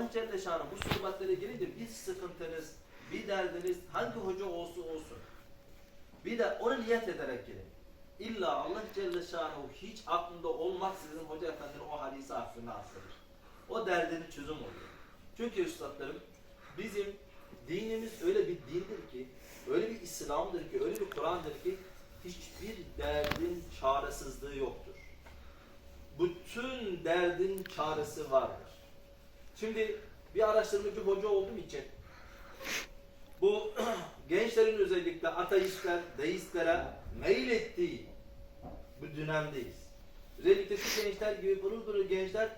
Allah Celle Şanı bu sohbetlere gelince bir sıkıntınız, bir derdiniz hangi hoca olsun olsun. Bir de onu niyet ederek gelin. İlla Allah Celle Şanuhu hiç aklında olmaksızın hoca efendinin o hadisi aklına asılır. O derdinin çözüm oluyor. Çünkü üstadlarım bizim dinimiz öyle bir dindir ki, öyle bir İslam'dır ki, öyle bir Kur'an'dır ki hiçbir derdin çaresizliği yoktur. Bütün derdin çaresi vardır. Şimdi bir araştırmacı hoca olduğum için bu gençlerin özellikle ateistler, deistlere meyil ettiği bu dönemdeyiz. Özellikle şu gençler gibi pırıl pırıl gençler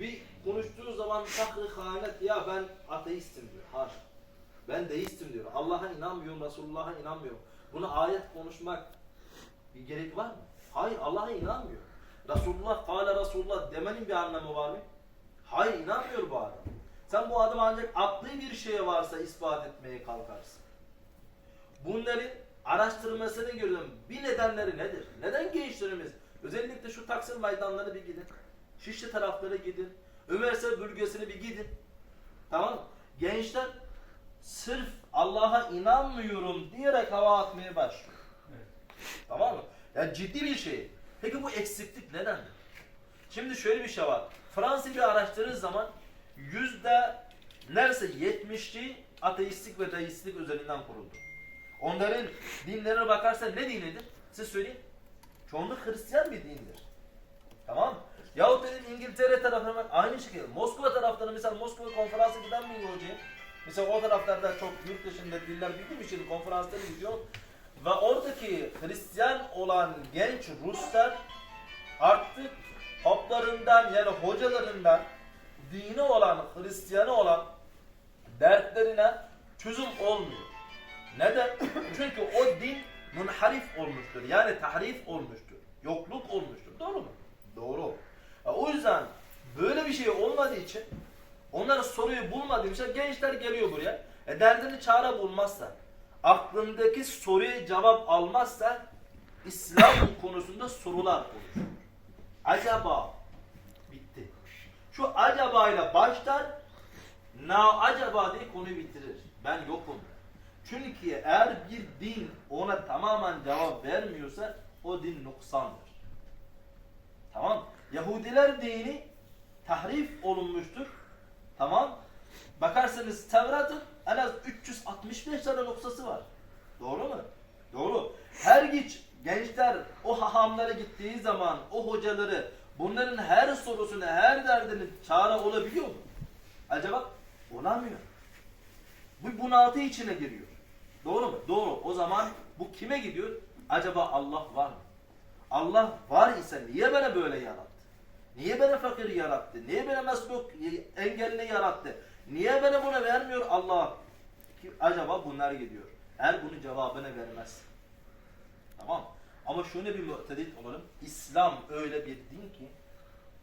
bir konuştuğu zaman fakr hanet ya ben ateistim diyor. Haşa. Ben deistim diyor. Allah'a inanmıyorum, Resulullah'a inanmıyorum. Buna ayet konuşmak bir gerek var mı? Hayır Allah'a inanmıyor. Resulullah, Kale Resulullah demenin bir anlamı var mı? Hayır inanmıyor bu adam. Sen bu adam ancak aklı bir şeye varsa ispat etmeye kalkarsın. Bunların araştırmasını gördüm. Bir nedenleri nedir? Neden gençlerimiz özellikle şu Taksim meydanları bir gidin. Şişli taraflara gidin. Ömerse bölgesini bir gidin. Tamam mı? Gençler sırf Allah'a inanmıyorum diyerek hava atmaya başlıyor. Tamam mı? Yani ciddi bir şey. Peki bu eksiklik nedendir? Şimdi şöyle bir şey var. Fransa'yı araştırırız zaman yüzde neredeyse yetmişi ateistlik ve deistlik üzerinden kuruldu. Onların dinlerine bakarsan ne dinidir? Siz söyleyin. Çoğunluk Hristiyan bir dindir. Tamam mı? Yahut dedim İngiltere tarafına aynı şekilde. Moskova taraflarına mesela Moskova konferansa giden bir hocayım. Mesela o taraflarda çok yurt dışında diller bildiğim için konferanslara gidiyorum. Ve oradaki Hristiyan olan genç Ruslar artık toplarından yani hocalarından dini olan, Hristiyanı olan dertlerine çözüm olmuyor. Neden? Çünkü o din munharif olmuştur. Yani tahrif olmuştur. Yokluk olmuştur. Doğru mu? Doğru. O yüzden böyle bir şey olmadığı için onların soruyu bulmadığı için gençler geliyor buraya. E derdini çare bulmazsa, aklındaki soruya cevap almazsa İslam konusunda sorular oluşur. Acaba bitti. Şu acaba ile başlar na acaba diye konuyu bitirir. Ben yokum. Çünkü eğer bir din ona tamamen cevap vermiyorsa o din noksandır. Tamam. Yahudiler dini tahrif olunmuştur. Tamam. Bakarsanız Tevrat'ın en az 365 tane noktası var. Doğru mu? Doğru. Her geç gençler o hahamlara gittiği zaman o hocaları bunların her sorusuna, her derdini çare olabiliyor mu? Acaba olamıyor. Bu bunaltı içine giriyor. Doğru mu? Doğru. O zaman bu kime gidiyor? Acaba Allah var mı? Allah var ise niye beni böyle yarattı? Niye beni fakir yarattı? Niye beni mesluk engelli yarattı? Niye bana bunu vermiyor Allah? Ki acaba bunlar gidiyor. Eğer bunun cevabını vermez. Tamam. Ama şunu bir mütedit olalım. İslam öyle bir din ki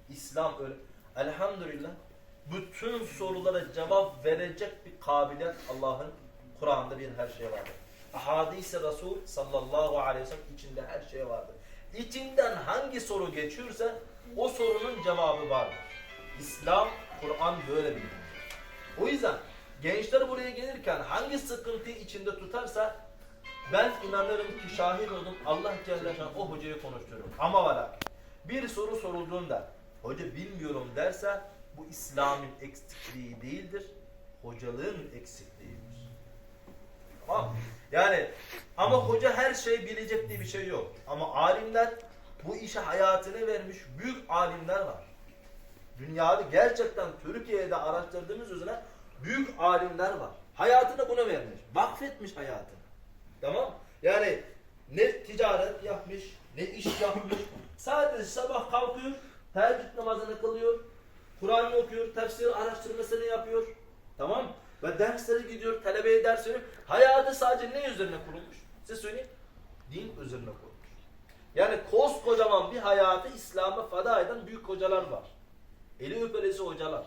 İslam öyle. Elhamdülillah bütün sorulara cevap verecek bir kabiliyet Allah'ın Kur'an'da bir her şey vardır. Hadis-i Resul sallallahu aleyhi ve sellem içinde her şey vardır. İçinden hangi soru geçiyorsa o sorunun cevabı vardır. İslam, Kur'an böyle bir dindir. O yüzden gençler buraya gelirken hangi sıkıntıyı içinde tutarsa ben inanırım ki şahit oldum Allah Celle Şan o hocayı konuştururum. Ama lakin bir soru sorulduğunda hoca bilmiyorum derse bu İslam'ın eksikliği değildir. Hocalığın eksikliğidir. Tamam? Yani ama hoca her şeyi bilecek diye bir şey yok. Ama alimler bu işe hayatını vermiş büyük alimler var. Dünyada gerçekten Türkiye'de araştırdığımız üzere büyük alimler var. Hayatını buna vermiş. Vakfetmiş hayatını. Tamam? Yani ne ticaret yapmış, ne iş yapmış. Sadece sabah kalkıyor, teheccüd namazını kılıyor, Kur'an okuyor, tefsir araştırmasını yapıyor. Tamam Ve derslere gidiyor, talebeye ders veriyor. Hayatı sadece ne üzerine kurulmuş? Size söyleyeyim. Din üzerine kurulmuş. Yani koskocaman bir hayatı İslam'a feda eden büyük hocalar var. Eli öpelesi hocalar.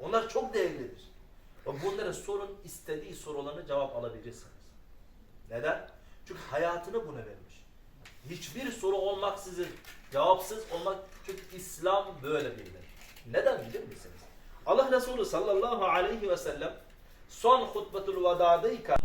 Onlar çok değerlidir. Bunlara sorun, istediği sorularına cevap alabilirsiniz. Neden? Çünkü hayatını buna vermiş. Hiçbir soru olmaksızın, cevapsız olmak, çünkü İslam böyle bilir. Neden bilir misiniz? Allah Resulü sallallahu aleyhi ve sellem son hutbetul vedadayken